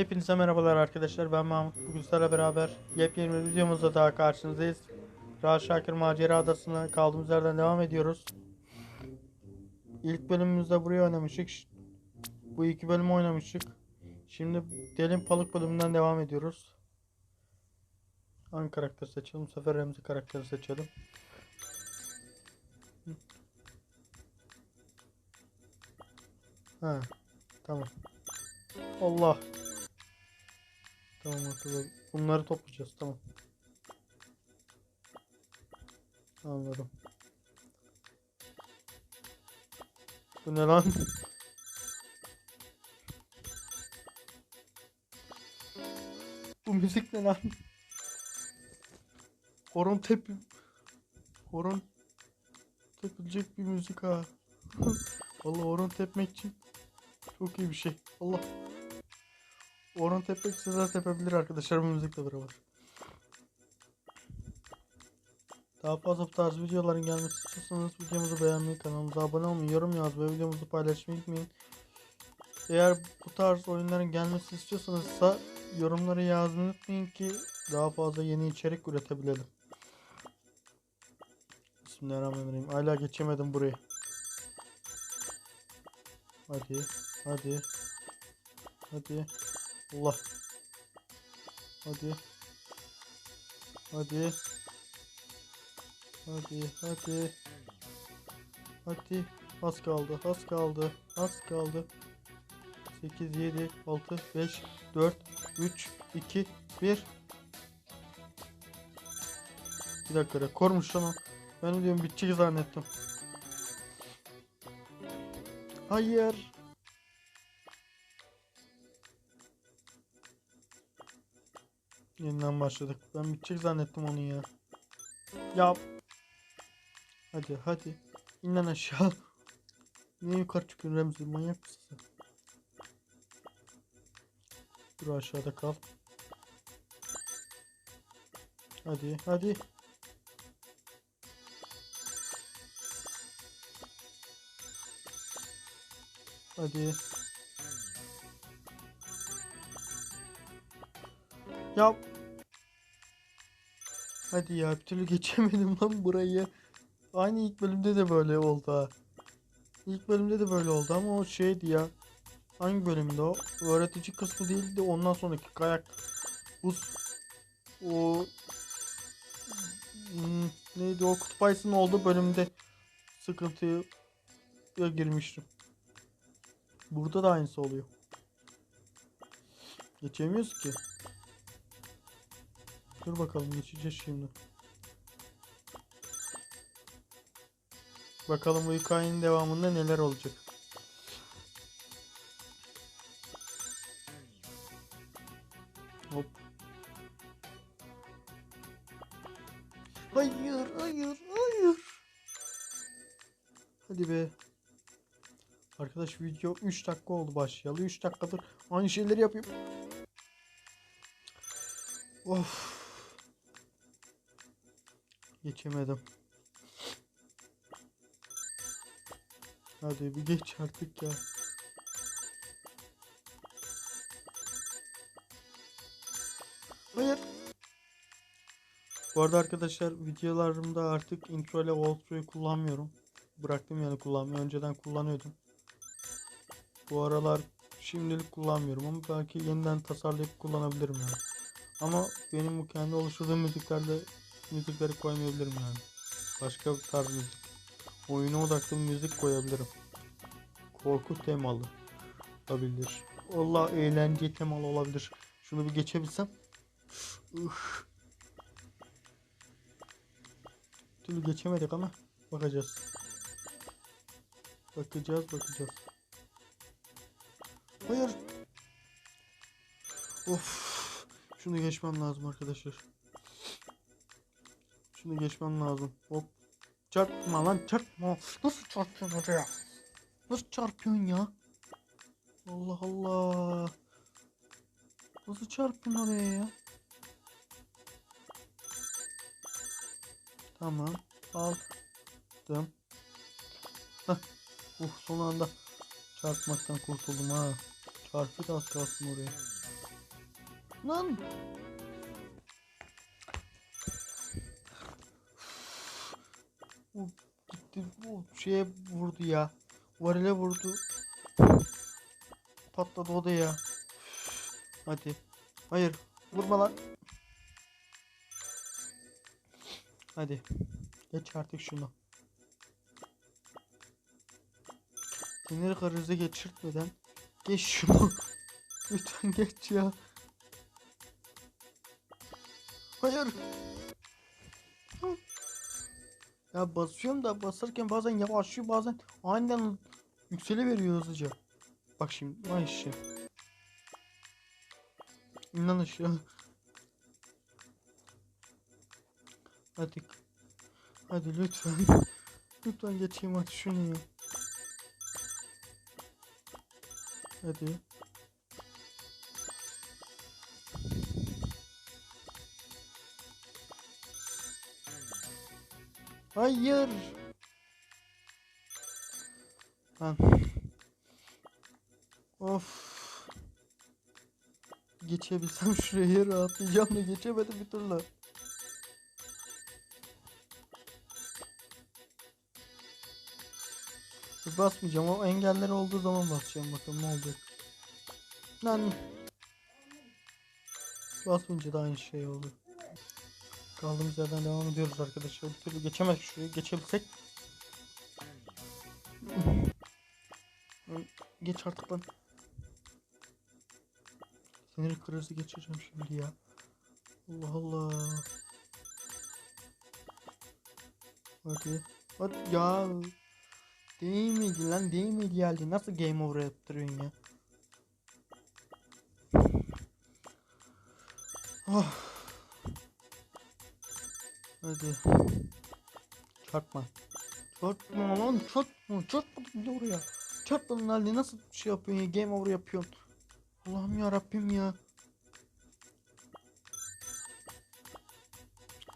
Hepinize merhabalar arkadaşlar. Ben Mahmut. Bugün sizlerle beraber yepyeni bir videomuzda daha karşınızdayız. Rahat Şakir Macera Adası'na kaldığımız yerden devam ediyoruz. İlk bölümümüzde buraya oynamıştık. Bu iki bölüm oynamıştık. Şimdi Delin Balık bölümünden devam ediyoruz. Hangi karakter seçelim? Bu sefer Remzi karakteri seçelim. Ha, tamam. Allah. Tamam hatırladım. Bunları toplayacağız tamam. Anladım. Bu ne lan? Bu müzik ne lan? Horon tepi... Horon tepilecek bir müzik ha. Vallahi horon tepmek için çok iyi bir şey. Allah. Horon tepmek sizler tepebilir arkadaşlar müzikle beraber. Daha fazla bu tarz videoların gelmesi istiyorsanız videomuzu beğenmeyi, kanalımıza abone olmayı, yorum yazmayı, videomuzu paylaşmayı unutmayın. Eğer bu tarz oyunların gelmesi istiyorsanız ise yorumları yazmayı unutmayın ki daha fazla yeni içerik üretebilelim. Bismillahirrahmanirrahim. Hala geçemedim burayı. Hadi, hadi, hadi. Allah. Hadi. Hadi. Hadi, hadi. Hadi. Az kaldı, az kaldı, az kaldı. 8, 7, 6, 5, 4, 3, 2, 1. Bir dakika rekormuş o. Ben diyorum bitecek zannettim. Hayır. Yeniden başladık. Ben bitecek zannettim onu ya. Ya. Hadi hadi. İn lan aşağı. Niye yukarı çıkıyorsun Remzi? Manyak mısın sen? Dur aşağıda kal. Hadi hadi. Hadi. Ya. Hadi ya bir türlü geçemedim lan burayı. Aynı ilk bölümde de böyle oldu ha. İlk bölümde de böyle oldu ama o şeydi ya. Hangi bölümde o? Öğretici kısmı değildi ondan sonraki kayak buz o Hmm, neydi o kutup ayısının olduğu bölümde sıkıntıya girmiştim. Burada da aynısı oluyor. Geçemiyoruz ki. Dur bakalım geçeceğiz şimdi. Bakalım bu hikayenin devamında neler olacak. Hop. Hayır, hayır, hayır. Hadi be. Arkadaş video 3 dakika oldu başlayalı. 3 dakikadır aynı şeyleri yapıyorum. Of. Geçemedim. Hadi bir geç artık ya. Hayır. Bu arada arkadaşlar videolarımda artık intro ile outro'yu kullanmıyorum. Bıraktım yani kullanmayı. Önceden kullanıyordum. Bu aralar şimdilik kullanmıyorum ama belki yeniden tasarlayıp kullanabilirim yani. Ama benim bu kendi oluşturduğum müziklerde müzikleri koymayabilirim yani. Başka bir tarz müzik. Oyuna odaklı bir müzik koyabilirim. Korku temalı olabilir. Allah eğlence temalı olabilir. Şunu bir geçebilsem. Üf. Türlü geçemedik ama bakacağız. Bakacağız bakacağız. Hayır. Of. Şunu geçmem lazım arkadaşlar. Şunu geçmem lazım. Hop. Çarpma lan çarpma. Nasıl çarpıyorsun oraya? Nasıl çarpıyorsun ya? Allah Allah. Nasıl çarpıyorsun oraya ya? Tamam. Aldım. Heh. Uh son anda çarpmaktan kurtuldum ha. Çarpı da kalsın oraya. Lan. Şeye vurdu ya. Varile vurdu. Patladı o da ya. Hadi. Hayır. Vurma lan. Hadi. Geç artık şunu. Sinir krizi geçirtmeden geç şunu. Lütfen geç ya. Hayır. Ya basıyorum da basarken bazen yavaşlıyor bazen aniden yükseliveriyor hızlıca. Bak şimdi vay işi. İnan aşağı. Hadi. Hadi lütfen. Lütfen geçeyim hadi şunu. Hadi. Hayır. Lan. Of. Geçebilsem şuraya rahatlayacağım da geçemedim bir türlü. Basmayacağım o engeller olduğu zaman basacağım bakalım ne olacak. Lan. Basmayınca da aynı şey oldu. Kaldığımız yerden devam ediyoruz arkadaşlar. Bir türlü geçemedik şuraya. Geçebilsek. Geç artık lan. Sinir krizi geçireceğim şimdi ya. Allah Allah. Hadi. Hadi ya. Değil miydi lan? Değil miydi geldi? Nasıl game over yaptırıyorsun ya? Oh. Hadi. Çarpma. Çarpma lan çarpma. Çarpma bir de oraya. Çarpma lan Ali nasıl şey yapıyorsun ya? Game over yapıyorsun. Allah'ım ya Rabbim ya.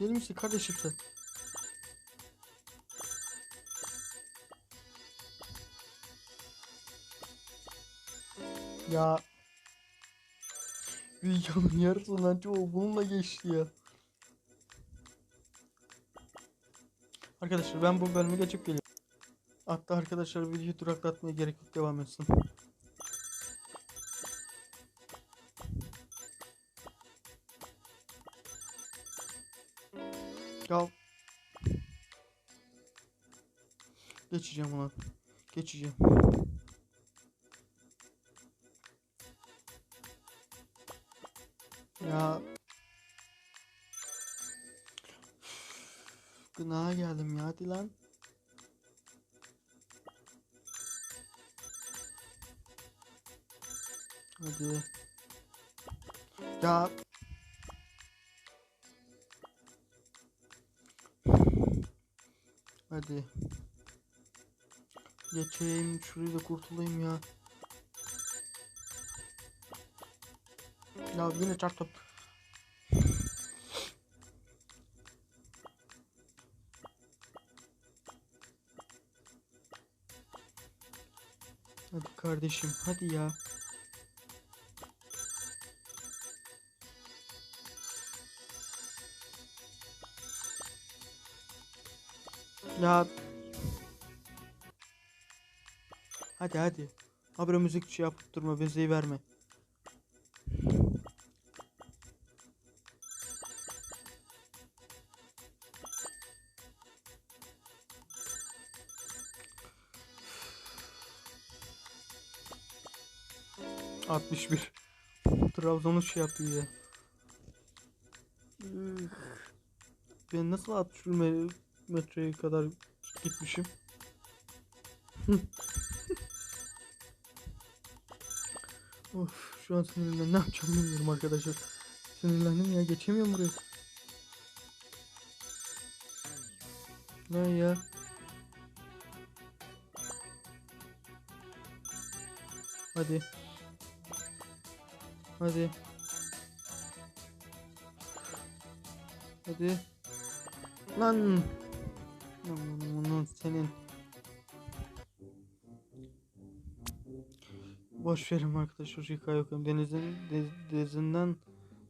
Deli misin kardeşim sen? Ya. Videonun yarısından çoğu bununla geçti ya. Arkadaşlar ben bu bölümü geçip geliyorum. Hatta arkadaşlar videoyu duraklatmaya gerek yok devam etsin. Ya Geçeceğim ulan. Geçeceğim. Geldim ya hadi. Hadi. Ya. Hadi. Geçeyim şurayı da kurtulayım ya. Ya yine çarptım. Kardeşim hadi ya. Ya. Hadi hadi. Habire müzik şey yapıp durma bezeyi verme. Altmış bir. Trabzon'u şey yapıyor ya. Ben nasıl 60 me- metreye kadar gitmişim? of şu an sinirlendim. Ne yapacağım bilmiyorum arkadaşlar. Sinirlendim ya geçemiyorum buraya. Lan ya. Hadi. Hadi. Hadi. Lan. Aman aman senin. Boş verim arkadaşlar hikaye okuyorum. Denizin de- denizinden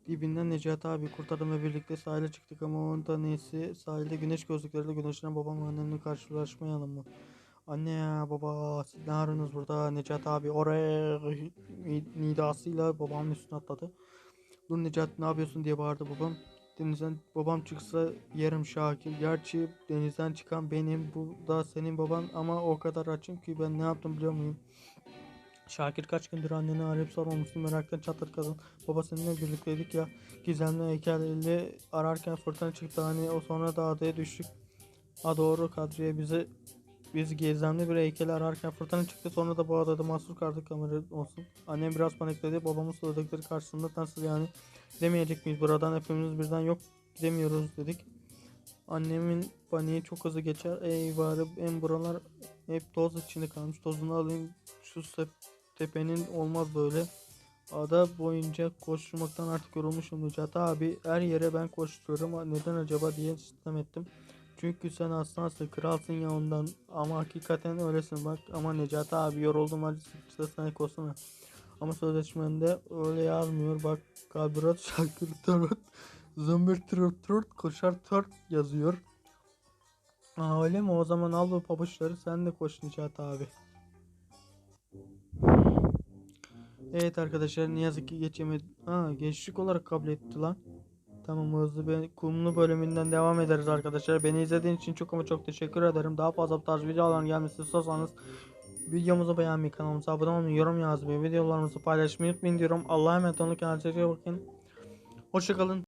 dibinden Necati abi kurtardım ve birlikte sahile çıktık ama onun da neyse sahilde güneş gözlükleriyle güneşten babam ve annemle karşılaşmayalım mı? Anne baba siz ne arıyorsunuz burada Necati abi oraya nidasıyla babamın üstüne atladı. Dur Necati ne yapıyorsun diye bağırdı babam. Denizden babam çıksa yerim Şakir. Gerçi denizden çıkan benim bu da senin baban ama o kadar açım ki ben ne yaptım biliyor muyum? Şakir kaç gündür anneni arayıp sormamıştım meraktan çatır kadın. Baba seninle birlikteydik ya gizemli heykelle ararken fırtına çıktı hani o sonra da adaya düştük. Ha doğru Kadriye bizi biz gizemli bir heykeli ararken fırtına çıktı sonra da bu adada mahsur kaldık kamera olsun. Annem biraz panikledi babamın söyledikleri karşısında nasıl yani gidemeyecek miyiz buradan hepimiz birden yok gidemiyoruz dedik. Annemin paniği çok hızlı geçer. Ey en buralar hep toz içinde kalmış. Tozunu alayım şu tepenin olmaz böyle. Ada boyunca koşturmaktan artık yorulmuşum Necati abi. Her yere ben koşturuyorum. Neden acaba diye sistem ettim. Çünkü sen aslansın, kralsın ya ondan. Ama hakikaten öylesin bak. Ama Necati abi yoruldum hadi sıkıştı sana kosana. Ama sözleşmende öyle yazmıyor. Bak kadrat şakir töröt. Zımbır tırırt tırırt koşar tört yazıyor. Aa, öyle mi? O zaman al bu pabuçları sen de koş Necati abi. Evet arkadaşlar ne yazık ki geçemedim. Ha gençlik olarak kabul etti lan. Tamam hızlı bir kumlu bölümünden devam ederiz arkadaşlar. Beni izlediğiniz için çok ama çok teşekkür ederim. Daha fazla bu tarz videoların gelmesini istiyorsanız videomuzu beğenmeyi, kanalımıza abone olmayı, yorum yazmayı, videolarımızı paylaşmayı unutmayın diyorum. Allah'a emanet olun. Kendinize iyi bakın. Hoşçakalın.